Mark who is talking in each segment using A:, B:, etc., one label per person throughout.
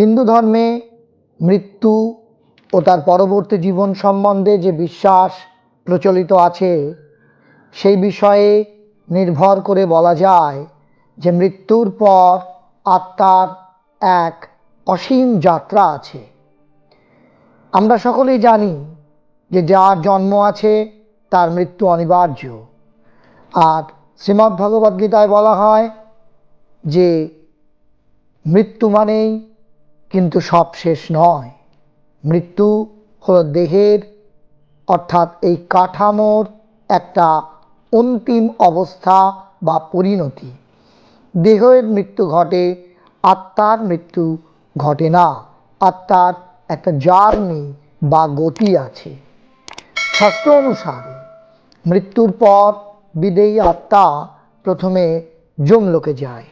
A: হিন্দু ধর্মে মৃত্যু ও তার পরবর্তী জীবন সম্বন্ধে যে বিশ্বাস প্রচলিত আছে, সেই বিষয়ে নির্ভর করে বলা যায় যে মৃত্যুর পর আত্মার এক অসীম যাত্রা আছে। আমরা সকলেই জানি যে যার জন্ম আছে তার মৃত্যু অনিবার্য। আর শ্রীমদ্ ভগবদ্গীতায় বলা হয় যে মৃত্যু মানেই কিন্তু সব শেষ নয়। মৃত্যু হল দেহের, অর্থাৎ এই কাঠামোর একটা অন্তিম অবস্থা বা পরিণতি। দেহের মৃত্যু ঘটে, আত্মার মৃত্যু ঘটে না। আত্মার একটা জার্নি বা গতি আছে। শাস্ত্র অনুসারে মৃত্যুর পর বিদেয়ী আত্মা প্রথমে যমলোকে যায়।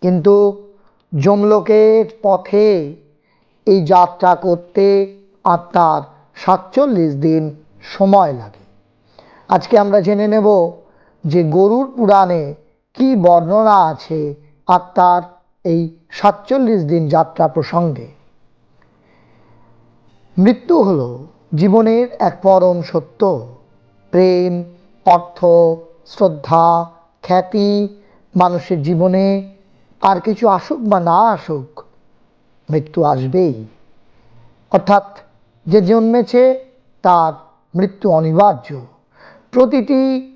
A: কিন্তু যমলোকের পথে এই যাত্রা করতে আত্মার সাতচল্লিশ দিন সময় লাগে। আজকে আমরা জেনে নেব যে গরুর পুরাণে কি বর্ণনা আছে আত্মার এই সাতচল্লিশ দিন যাত্রা প্রসঙ্গে। মৃত্যু হল জীবনের এক পরম সত্য। প্রেম, অর্থ, শ্রদ্ধা, খ্যাতি, মানুষের জীবনে আর কিছু আসুক বা না আসুক, মৃত্যু আসবেই। অর্থাৎ যে জন্মেছে তার মৃত্যু অনিবার্য। প্রতিটি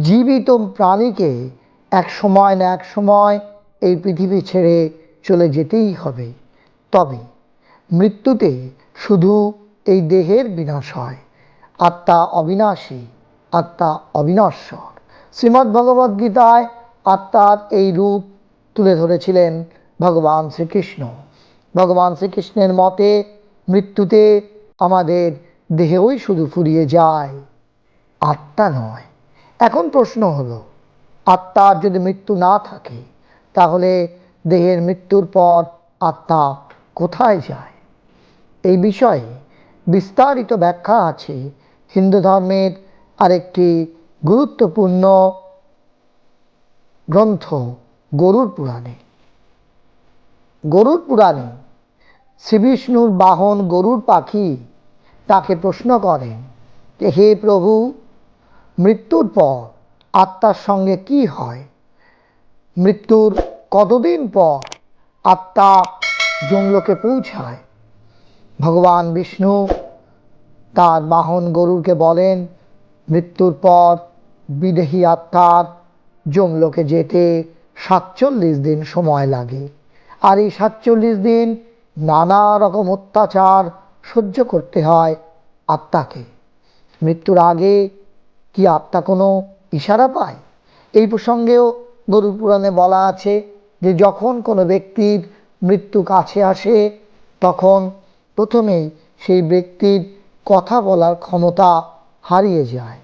A: জীবিত প্রাণীকে এক সময় না এক সময় এই পৃথিবী ছেড়ে চলে যেতেই হবে। তবে মৃত্যুতে শুধু এই দেহের বিনাশ হয়। আত্মা অবিনাশী, আত্মা অবিনশ্বর। শ্রীমদ্ ভগবদ্গীতায় আত্মার এই রূপ তুলে ধরেছিলেন ভগবান শ্রীকৃষ্ণ। ভগবান শ্রীকৃষ্ণের মতে, মৃত্যুতে আমাদের দেহেই শুধু ফুরিয়ে যায়, আত্মা নয়। এখন প্রশ্ন হলো, আত্মার যদি মৃত্যু না থাকে, তাহলে দেহের মৃত্যুর পর আত্মা কোথায় যায়? এই বিষয়ে বিস্তারিত ব্যাখ্যা আছে হিন্দু ধর্মের আরেকটি গুরুত্বপূর্ণ গ্রন্থ গরুর পুরাণে। গরুর পুরাণে শ্রীবিষ্ণুর বাহন গরুর পাখি তাকে প্রশ্ন করেন যে, হে প্রভু, মৃত্যুর পর আত্মার সঙ্গে কি হয়? মৃত্যুর কতদিন পর আত্মা জমলোকে পৌঁছায়? ভগবান বিষ্ণু তার বাহন গরুরকে বলেন, মৃত্যুর পর বিদেহী আত্মার জমলোকে যেতে সাতচল্লিশ দিন সময় লাগে। আর এই সাতচল্লিশ দিন নানা রকম অত্যাচার সহ্য করতে হয় আত্মাকে। মৃত্যুর আগে কি আত্মা কোনো ইশারা পায়? এই প্রসঙ্গেও গরু পুরাণে বলা আছে যে যখন কোনো ব্যক্তির মৃত্যু কাছে আসে, তখন প্রথমেই সেই ব্যক্তির কথা বলার ক্ষমতা হারিয়ে যায়।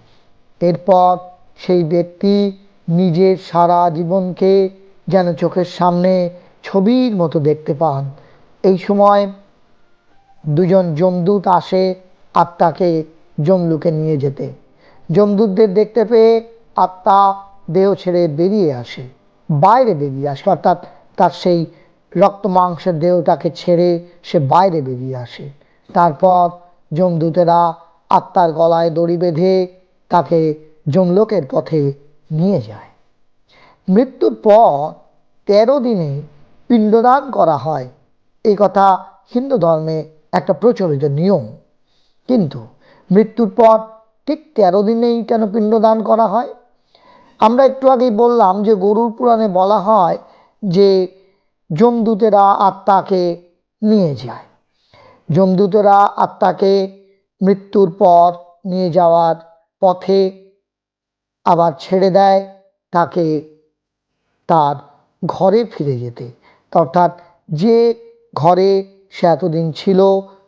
A: এরপর সেই ব্যক্তি নিজের সারা জীবনকে যেন চোখের সামনে ছবির মতো দেখতে পান। এই সময় দুজন যমদূত আসে আত্মাকে যমলুকে নিয়ে যেতে। যমদূতদের দেখতে পেয়ে আত্মা দেহ ছেড়ে বেরিয়ে আসে, বাইরে বেরিয়ে আসে, অর্থাৎ তার সেই রক্ত মাংসের দেহটাকে ছেড়ে সে বাইরে বেরিয়ে আসে। তারপর যমদূতেরা আত্মার গলায় দড়ি বেঁধে তাকে যমলোকের পথে নিয়ে যায়। মৃত্যুর পর তেরো দিনে পিণ্ডদান করা হয়। এই কথা হিন্দু ধর্মে একটা প্রচলিত নিয়ম। কিন্তু মৃত্যুর পর ঠিক তেরো দিনেই কেন পিণ্ডদান করা হয়? আমরা একটু আগেই বললাম যে গরুর পুরাণে বলা হয় যে যমদূতেরা আত্মাকে নিয়ে যায়। যমদূতেরা আত্মাকে মৃত্যুর পর নিয়ে যাওয়ার পথে আবার ছেড়ে দেয় তাকে তার ঘরে ফিরে যেতে। অর্থাৎ যে ঘরে সে এতদিন ছিল,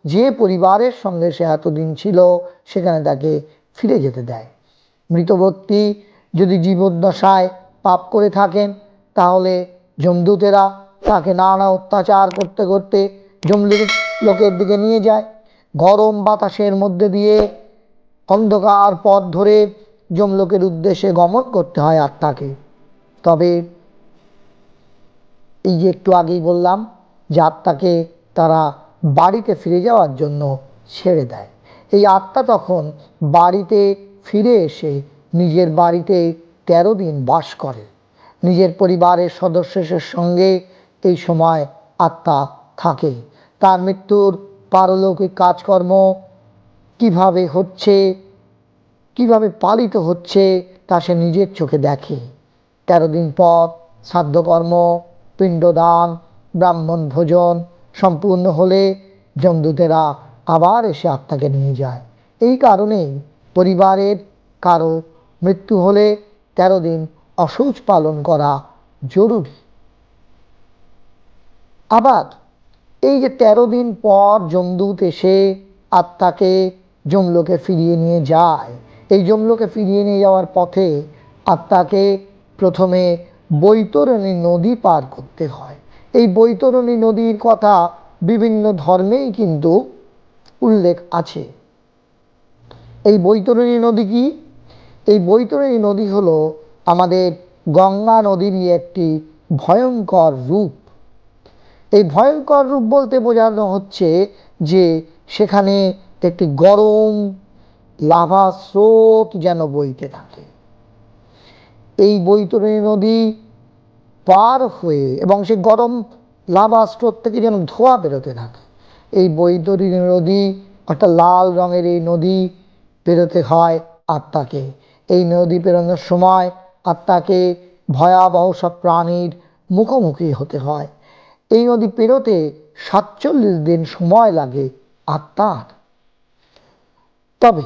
A: যে পরিবারের সঙ্গে সে এতদিন ছিল, সেখানে তাকে ফিরে যেতে দেয়। মৃতব্যক্তি যদি জীবদ্দশায় পাপ করে থাকেন, তাহলে যমদূতেরা তাকে নানা অত্যাচার করতে করতে যমদূত লোকের দিকে নিয়ে যায়। গরম বাতাসের মধ্যে দিয়ে অন্ধকার পথ ধরে যমলোকের উদ্দেশ্যে গমন করতে হয় আত্মাকে। তবে এই যে একটু আগেই বললাম যে আত্মাকে তারা বাড়িতে ফিরে যাওয়ার জন্য ছেড়ে দেয়। এই আত্মা তখন বাড়িতে ফিরে এসে নিজের বাড়িতে তেরো দিন বাস করে। নিজের পরিবারের সদস্যদের সঙ্গে এই সময় আত্মা থাকে। তার মৃত্যুর পারলৌকিক কাজকর্ম কীভাবে হচ্ছে কীভাবে পালিত হচ্ছে তা সে নিজের চোখে দেখে। তেরো দিন পর শ্রাদ্ধকর্ম পিণ্ডদান, ব্রাহ্মণ ভোজন সম্পূর্ণ হলে জমদূতেরা আবার এসে আত্মাকে নিয়ে যায়। এই কারণেই পরিবারের কারও মৃত্যু হলে তেরো দিন অসৌচ পালন করা জরুরি। আবার এই যে তেরো দিন পর যমদূত এসে আত্মাকে যমলোকে ফিরিয়ে নিয়ে যায় এই যমলোকে ফিরিয়ে নিয়ে যাওয়ার পথে আত্মাকে প্রথমে বৈতরণী নদী পার করতে হয়। এই বৈতরণী নদীর কথা বিভিন্ন ধর্মেই কিন্তু উল্লেখ আছে। এই বৈতরণী নদী কি? এই বৈতরণী নদী হলো আমাদের গঙ্গা নদীরই একটি ভয়ঙ্কর রূপ। এই ভয়ঙ্কর রূপ বলতে বোঝানো হচ্ছে যে সেখানে একটি গরম লাভা স্রোত যেন বইতে থাকে। এই বৈতরণী নদী পার হয়ে এবং সেই গরম লাভা স্রোত থেকে যেন ধোঁয়া বেরোতে থাকে, এই বৈতরণী নদী একটা লাল রঙের এই নদী পেরোতে হয় আত্মাকে। এই নদী পেরোনোর সময় আত্মাকে ভয়াবহ সব প্রাণীর মুখোমুখি হতে হয়। এই নদী পেরোতে সাতচল্লিশ দিন সময় লাগে আত্মার। তবে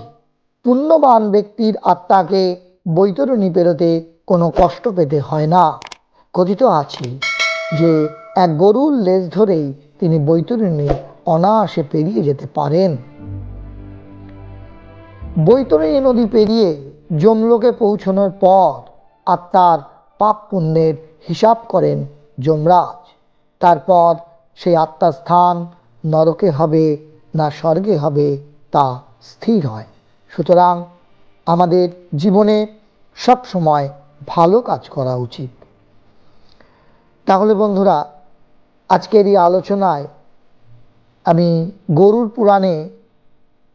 A: পুণ্যবান ব্যক্তির আত্মাকে বৈতরণী পেরোতে কোনো কষ্ট পেতে হয় না। কথিত আছে যে এক গরুর লেজ ধরেই তিনি বৈতরণী অনায়াসে পেরিয়ে যেতে পারেন। বৈতরণী নদী পেরিয়ে যমলোকে পৌঁছানোর পর আত্মার পাপ পুণ্যের হিসাব করেন যমরাজ। তারপর সেই আত্মার স্থান নরকে হবে না স্বর্গে হবে তা স্থির হয়। সুতরাং আমাদের জীবনে সব সময় ভালো কাজ করা উচিত। তাহলে বন্ধুরা, আজকের এই আলোচনায় আমি গরুর পুরাণে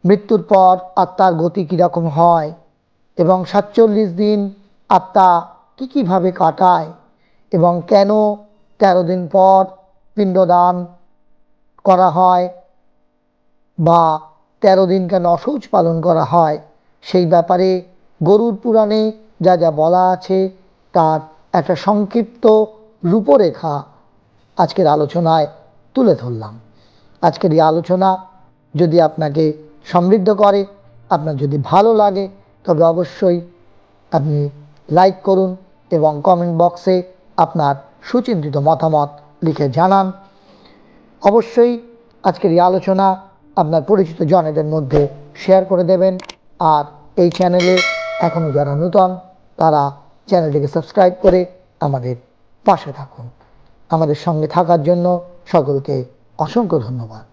A: মৃত্যুর পর আত্মার গতি কীরকম হয় এবং সাতচল্লিশ দিন আত্মা কী কীভাবে কাটায় এবং কেন তেরো দিন পর পিণ্ডদান করা হয় বা তেরো দিন কেন অসৌচ পালন করা হয়? সেই ব্যাপারে গরুর পুরাণে যা যা বলা আছে, তার একটা সংক্ষিপ্ত রূপরেখা আজকের আলোচনায় তুলে ধরলাম। আজকের এই আলোচনা যদি আপনাকে সমৃদ্ধ করে, আপনার যদি ভালো লাগে, তবে অবশ্যই আপনি লাইক করুন এবং কমেন্ট বক্সে আপনার সুচিন্তিত মতামত লিখে জানান। অবশ্যই আজকের এই আলোচনা আপনার পরিচিত জনেদের মধ্যে শেয়ার করে দেবেন। আর এই চ্যানেলে এখনও যারা নূতন, তারা চ্যানেলটিকে সাবস্ক্রাইব করে আমাদের পাশে থাকুন। আমাদের সঙ্গে থাকার জন্য সকলকে অসংখ্য ধন্যবাদ।